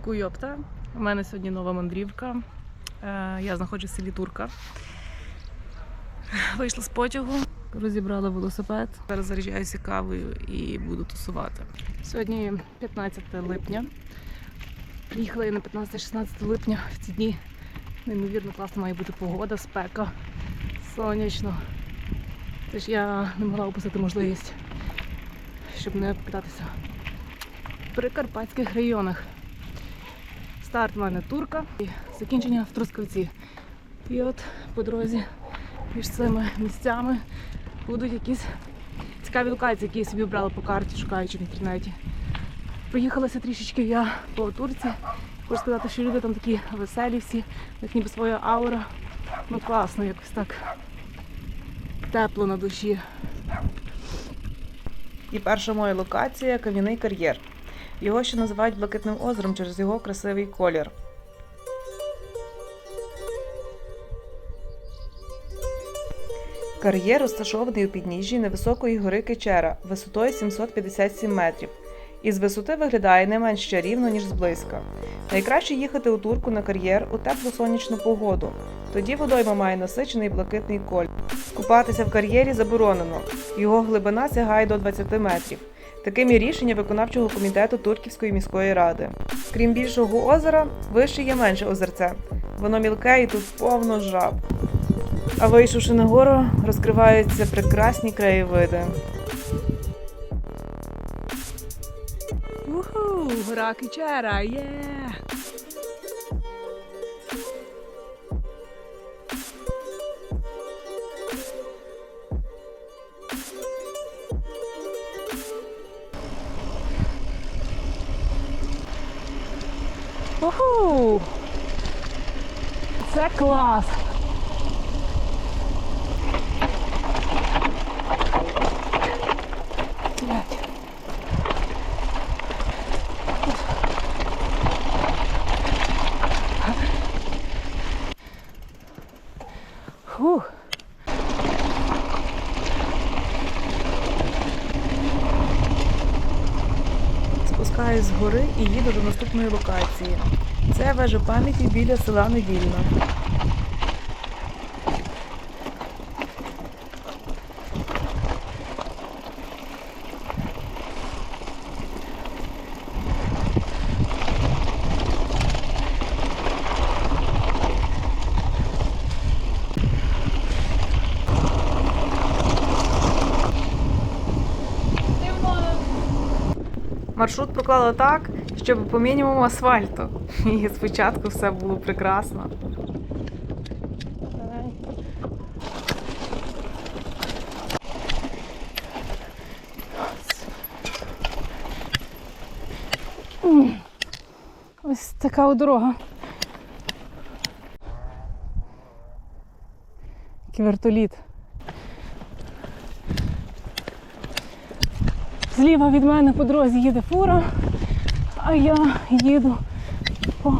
Кукуйопта. У мене сьогодні нова мандрівка. Е, Я знаходжусь в селі Турка. Вийшла з потягу, розібрала велосипед. Зараз заряджаюся кавою і буду тусувати. Сьогодні 15 липня. Приїхала я на 15-16 липня. В ці дні неймовірно класно має бути погода, спека, сонячно. Тож я не могла упустити можливість, щоб не покататися в прикарпатських районах. Старт в мене турка і закінчення в Трускавці. І от по дорозі між цими місцями будуть якісь цікаві локації, які я собі обрала по карті, шукаючи в інтернеті. Проїхалася трішечки я по Турці. Можу сказати, що люди там такі веселі всі, них ніби своя аура. Ну класно, якось так тепло на душі. І перша моя локація кам'яний кар'єр. Його ще називають блакитним озером через його красивий колір. Кар'єр розташований у підніжжі невисокої гори Кечера висотою 757 метрів. Із висоти виглядає не менш чарівно, ніж зблизька. Найкраще їхати у турку на кар'єр у теплу сонячну погоду. Тоді водойма має насичений блакитний колір. Купатися в кар'єрі заборонено. Його глибина сягає до 20 метрів. Таким є рішення виконавчого комітету Турківської міської ради. Крім більшого озера, вище є менше озерце. Воно мілке і тут повно жаб. А вийшовши на гору, розкриваються прекрасні краєвиди. Уху, гора Кичера, є! Уху! Це клас! Блядь. Спускаюсь з гори і їду до наступної локації. Це вежа пам'яті біля села Недільна. Маршрут проклала так, щоб по мінімуму асфальту. І спочатку все було прекрасно. Ось така от дорога. Який Зліва від мене по дорозі їде фура, а я їду по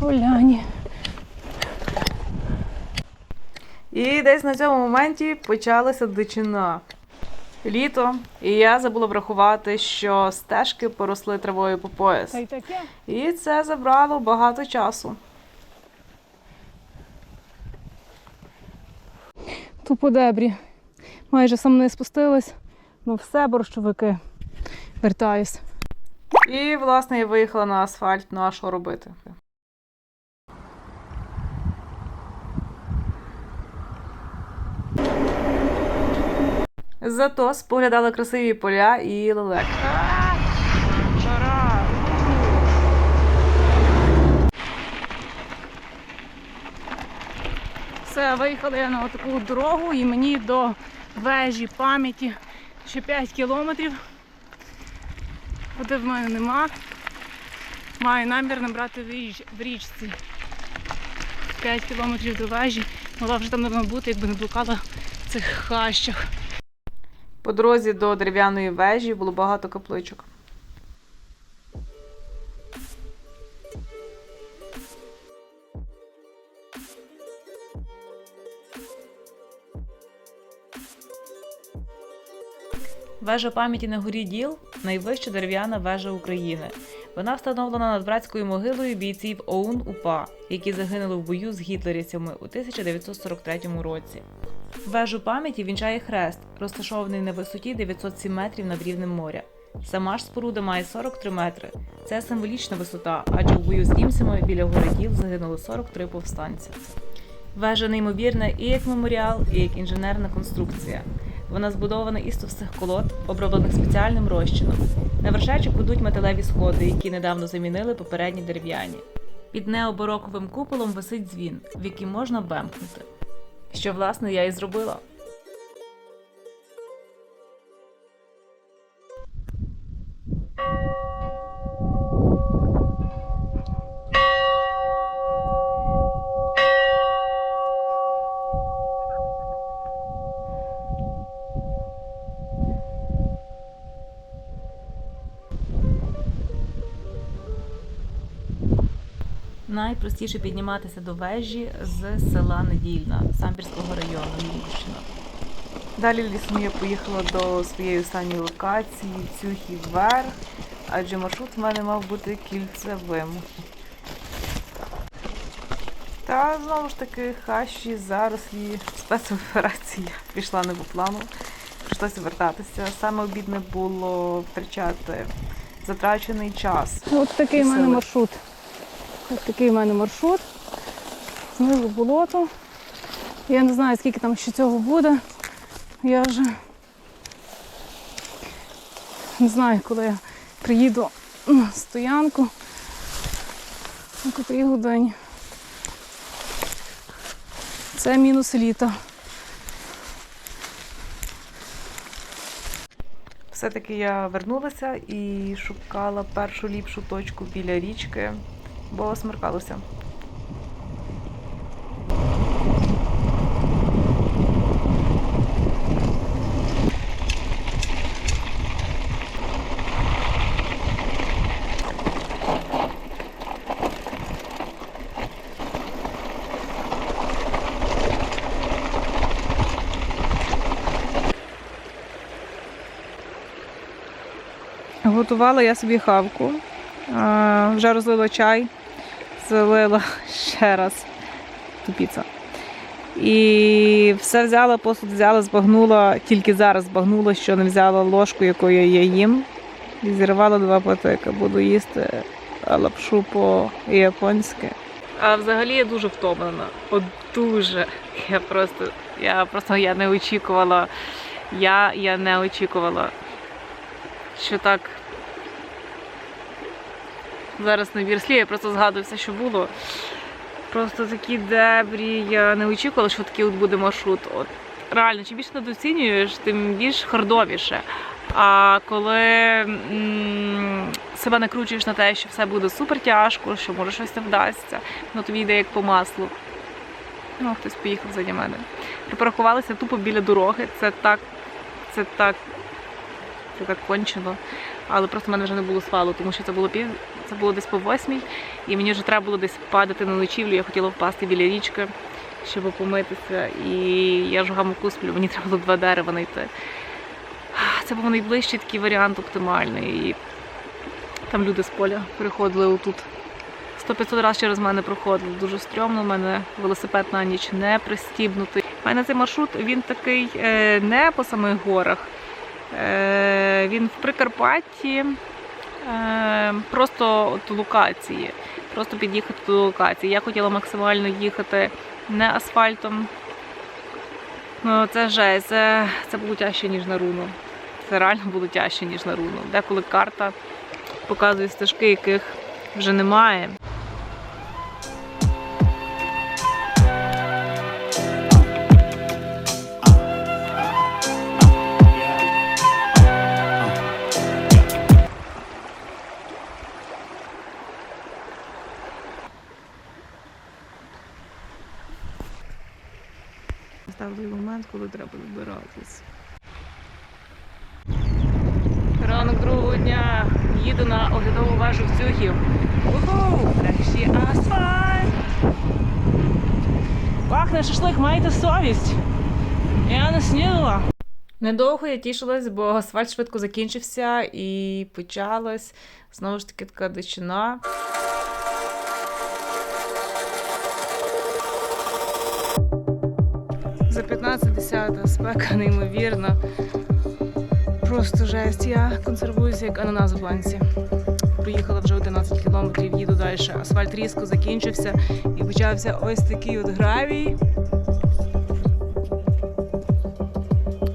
поляні. І десь на цьому моменті почалася дичина. Літо, і я забула врахувати, що стежки поросли травою по пояс. І це забрало багато часу. Тупо дебрі. Майже сам не спустилась. Ну все, борщовики. Вертаюсь. І, власне, я виїхала на асфальт, ну а що робити? Зато споглядала красиві поля і лелек. Все, виїхала я на таку дорогу і мені до вежі пам'яті ще 5 кілометрів. Води в мене нема. Маю намір набрати в, річці. 5 кілометрів до вежі. Могла вже там давно бути, якби не блукала в цих хащах. По дорозі до дерев'яної вежі було багато капличок. Вежа пам'яті на горі Діл найвища дерев'яна вежа України. Вона встановлена над братською могилою бійців ОУН УПА, які загинули в бою з гітлерівцями у 1943 році. Вежу пам'яті вінчає хрест, розташований на висоті 907 метрів над рівнем моря. Сама ж споруда має 43 метри. Це символічна висота, адже в бою з німцями біля гори Діл загинули 43 повстанці. Вежа неймовірна і як меморіал, і як інженерна конструкція. Вона збудована із товстих колод, оброблених спеціальним розчином. На вершечок ведуть металеві сходи, які недавно замінили попередні дерев'яні. Під необороковим куполом висить дзвін, в який можна бемкнути. Що, власне, я і зробила. Найпростіше підніматися до вежі з села Недільна Самбірського району Львівщина. Далі лісом я поїхала до своєї останньої локації Цюхів Верх, адже маршрут в мене мав бути кільцевим. Та знову ж таки хащі, зарослі, спецоперація пішла не по плану. Прийшлося вертатися. Саме обідне було втрачати затрачений час. От такий в мене маршрут. Ось такий в мене маршрут. Знизу болото. Я не знаю, скільки там ще цього буде. Я вже не знаю, коли я приїду на стоянку. На котрій годині. Це мінус літа. Все-таки я вернулася і шукала першу ліпшу точку біля річки, бо смеркалося. Готувала я собі хавку. Вже розлила чай, залила ще раз тупіца. І все взяла, посуд взяла, збагнула, тільки зараз збагнула, що не взяла ложку, якою я їм. І зірвала два патика. Буду їсти лапшу по-японськи. А взагалі я дуже втомлена. От дуже. Я просто, я просто я не очікувала. Я, я не очікувала, що так. Зараз на вірслі, я просто згадую все, що було. Просто такі дебрі. Я не очікувала, що такий от буде маршрут. От реально, чим більше недооцінюєш, тим більш хардовіше. А коли м, себе накручуєш на те, що все буде супер тяжко, що може щось не вдасться, ну тобі йде як по маслу. Ну, хтось поїхав заді мене. Припаркувалися тупо біля дороги. Це так, це так, це так кончено. Але просто в мене вже не було свалу, тому що це було пів, це було десь по восьмій, і мені вже треба було десь падати на ночівлю. Я хотіла впасти біля річки, щоб помитися. І я ж гамаку сплю, мені треба було два дерева знайти. Це був найближчий такий варіант оптимальний. І там люди з поля переходили отут. 100-500 разів через мене проходили. Дуже стрьомно. У мене велосипед на ніч не пристібнутий. У мене цей маршрут він такий е, не по самих горах. Е, Він в Прикарпатті. Е, Просто от локації. Просто під'їхати до локації. Я хотіла максимально їхати не асфальтом. Ну, це жесть, це, це було тяжче, ніж на руну. Це реально було тяжче, ніж на руну. Деколи карта показує стежки, яких вже немає. Настав момент, коли треба добиратись. Ранок другого дня їду на оглядову вежу в Цюхів. Уху! Нарешті асфальт! Пахне шашлик, маєте совість. Я не снідала. Недовго я тішилась, бо асфальт швидко закінчився і почалась знову ж таки така дичина. За 15-10 спека неймовірна. Просто жесть. Я консервуюся як ананас в банці. Проїхала вже 11 кілометрів, їду далі. Асфальт різко закінчився і почався ось такий от гравій.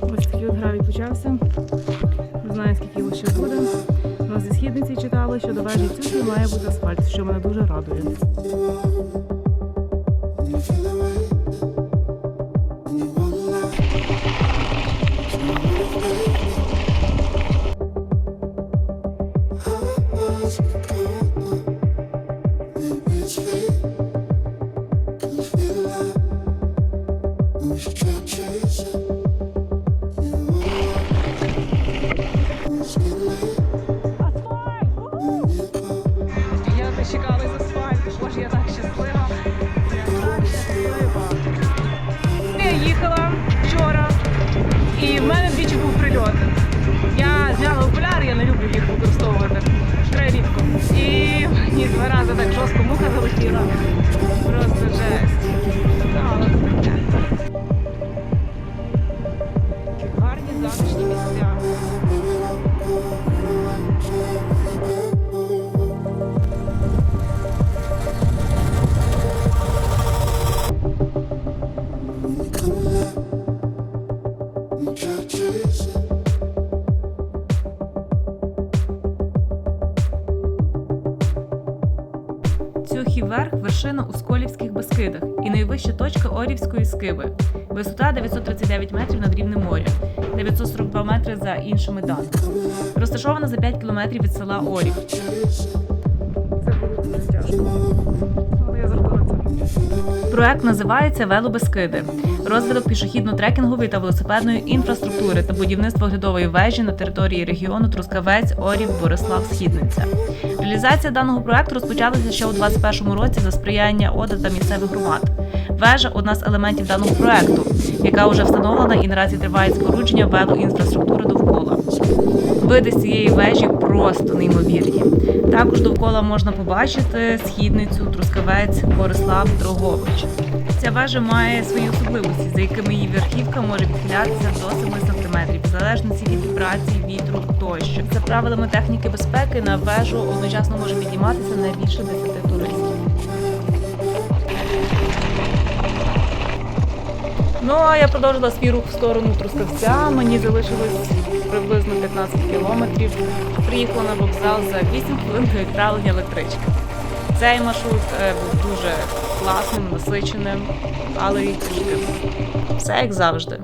Ось такий от гравій почався. Не знаю, скільки його ще буде. У нас зі східниці читали, що до вежі цюхи має бути асфальт, що мене дуже радує. І в мене двічі був прильот. Я зняла окуляри, я не люблю їх використовувати. Край рідко. І мені два рази так жорстко муха залетіла. Просто жесть. Вершина у Сколівських Бескидах і найвища точка Орівської скиби. Висота 939 метрів над рівнем моря, 942 метри за іншими даними. Розташована за 5 кілометрів від села Орів. Проект називається Велобескиди. Розвиток пішохідно-трекінгової та велосипедної інфраструктури та будівництво оглядової вежі на території регіону Трускавець, Орів, Борислав, Східниця. Реалізація даного проекту розпочалася ще у 2021 році за сприяння ОДА та місцевих громад. Вежа одна з елементів даного проекту, яка вже встановлена і наразі триває спорудження велоінфраструктури довкола. Види з цієї вежі просто неймовірні. Також довкола можна побачити східницю, Трускавець, Борислав, Дрогович. Ця вежа має свої особливості, за якими її верхівка може відхилятися до 7 см, в залежності від вібрацій, вітру тощо. За правилами техніки безпеки на вежу одночасно може підніматися не більше 10 туристів. Ну а я продовжила свій рух в сторону Трускавця. Мені залишилось приблизно 15 кілометрів. Приїхала на вокзал за 8 хвилин до відправлення електрички. Цей маршрут е, був дуже класним, насиченим, але й тяжким. Все як завжди.